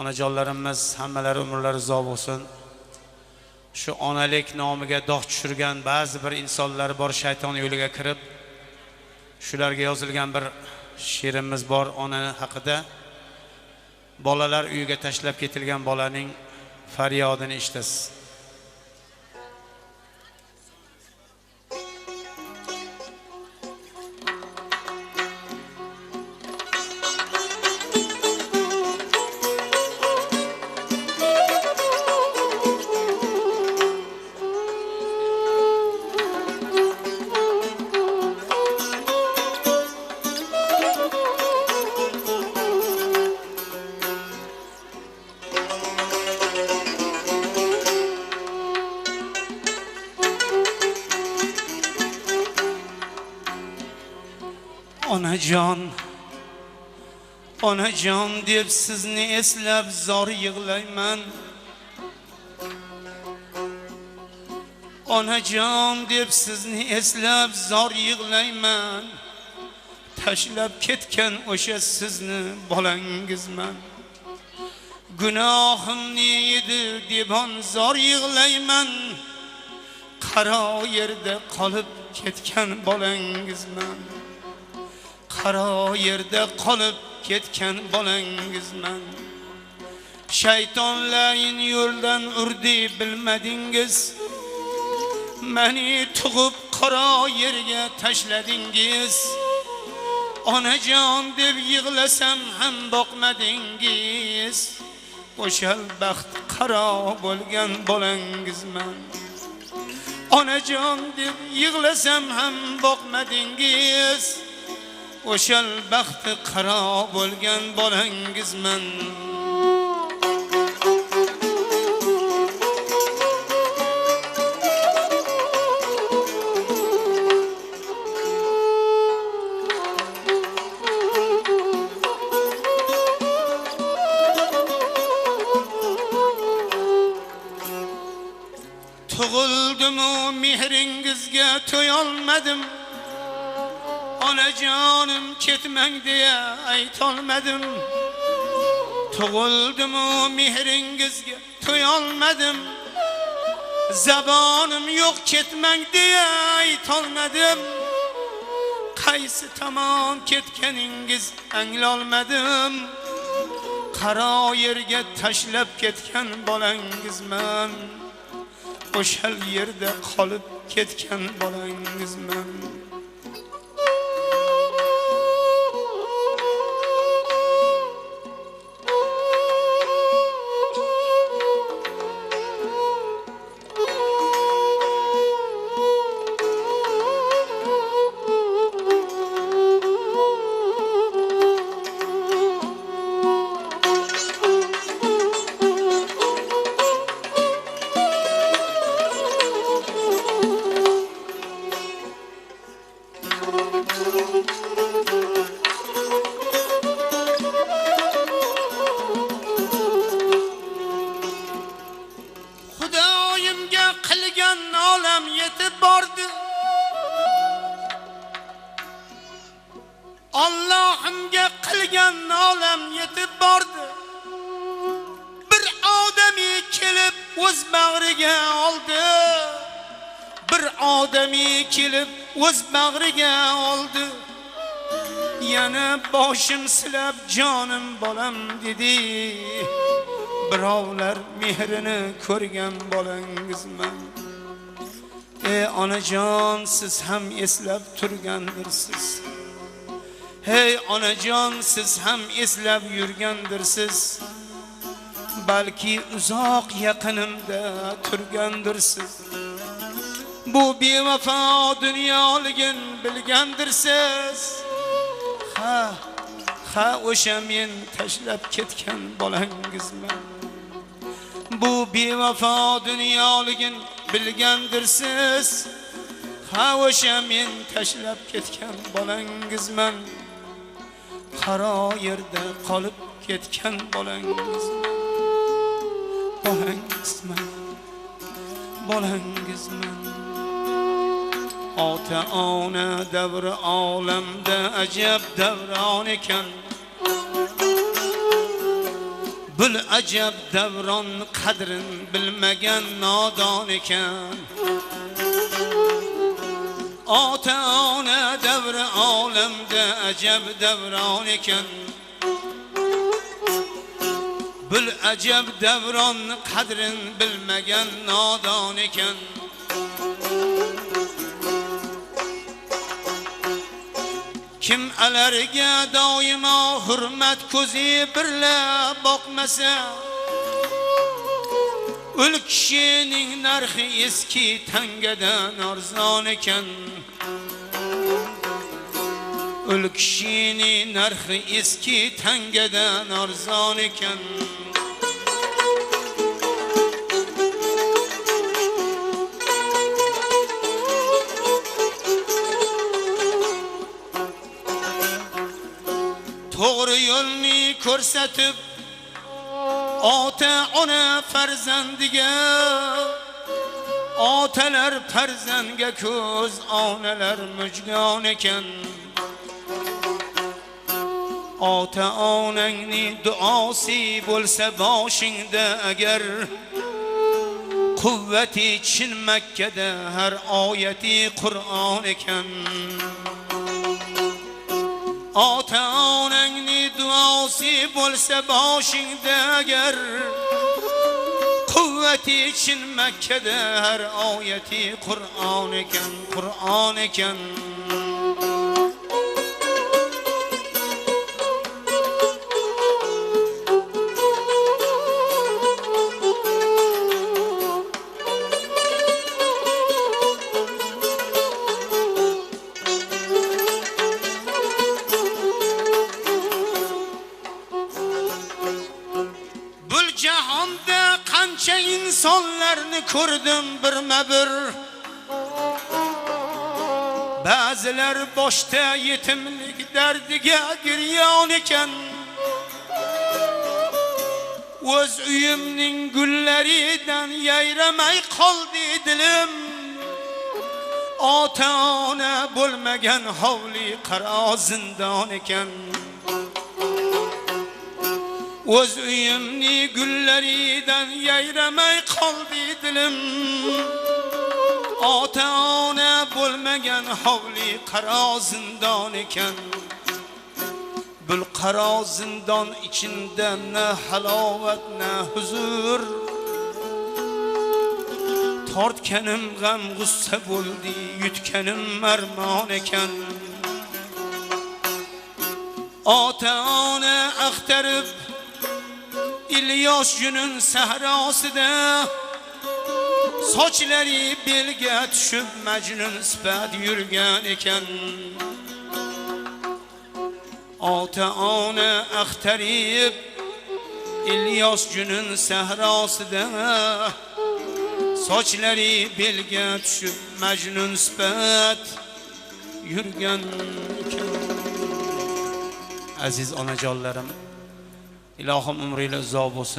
onajonlarimiz hammalari umrlari uzoq bo'lsin. Shu onalik nomiga dog' tushirgan ba'zi bir insonlar bor shayton yo'liga kirib shularga yozilgan bir she'rimiz bor ona haqida. Bolalar uyiga tashlab ketilgan bolaning faryodini eshitasiz. Onajon onajon deb sizni eslab zor yig'layman. Onajon deb sizni eslab zor yig'layman. Tashlab ketgan o'sha sizni bolangizman. Gunohim ne edi debon zor yig'layman. Qaro yerda qolib ketgan bolangizman qaro yerda qolib ketgan bolangizman shaytonlarin yo'ldan urdi bilmadingiz mani tug'ib qaro yerga tashladingiz onajon deb yig'lasam ham boqmadingiz o'shal baxt qaro bo'lgan bolangizman onajon deb yig'lasam ham boqmadingiz o'shal baxti qaro bo'lgan bolangizman. Tug'ildimu mehringizga to'yolmadim onajonim ketmang deya aytolmadim tug'ildimu mehringizga to'yolmadim zabonim yo'q ketmang deya aytolmadim qaysi tomon ketganingiz anglolmadim qaro yerga tashlab ketgan bolangizman o'shal yerda qolib ketgan bolangizman o'z bag'riga oldi. Bir odamiy kelib o'z bag'riga oldi. Yana boshim silab jonim bolam dedi. Birovlar mehrini ko'rgan bolangizman ey onajon siz ham eslab turgandirsiz. Hey onajon siz ham eslab yurgandirsiz balki uzoq yaqinimda turgandirsiz bu bevafo dunyoligin bilgandirsiz ha ha o'sha men tashlab ketgan bolangizman bu bevafo dunyoligin bilgandirsiz ha o'sha men tashlab ketgan bolangizman qaro yerda qolib ketgan bolangizman bolangizman bolangizman ota ona davri olamda ajab davron ekan Bul acab davron qadrin bilmagan nodon ekan Ota ona davri olamda ajab davron ekan Bil ajab davron qadrin bilmagan nodon ekan Kim alarga doimo hurmat ko'zi birla boqmasa Ul kishining narxi eski tangadan arzon ekan Ul kishining narxi eski tangadan arzon ekan To'g'ri yo'lni ko'rsatib ota ona farzandiga otalar farzandga ko'z onalar mujgon ekan ota onangni duosi bo'lsa boshingda agar quvvati chin makkada har oyati qur'on ekan ota onangni duosi bo'lsa boshingda agar. Quvvati chin makkada har oyati qur'on ekan qur'on ekan insonlarni ko'rdim birma-bir. Ba'zilar boshda yetimlik dardiga giryon ekan. O'z uyimning gullaridan yayramay qoldi dilim. Ota ona bo'lmagan hovli qaro zindon ekan. O'z uyimni gullaridan yayramay qoldi dilim. Ota ona bo'lmagan hovli qaro zindon ekan Bil qaro zindon ichida na halovat na huzur. Tortganim g'am g'ussa bo'ldi yutganim marmon ekan Ota ona axtarib İlyos günün sahrosida sochlari belga tushib majnun sifat yurgan ekan ota ona axtarib İlyos günün sahrosida sochlari belga tushib majnun sifat yurgan ekan aziz onajonlarim إلى آخر عمري للزواب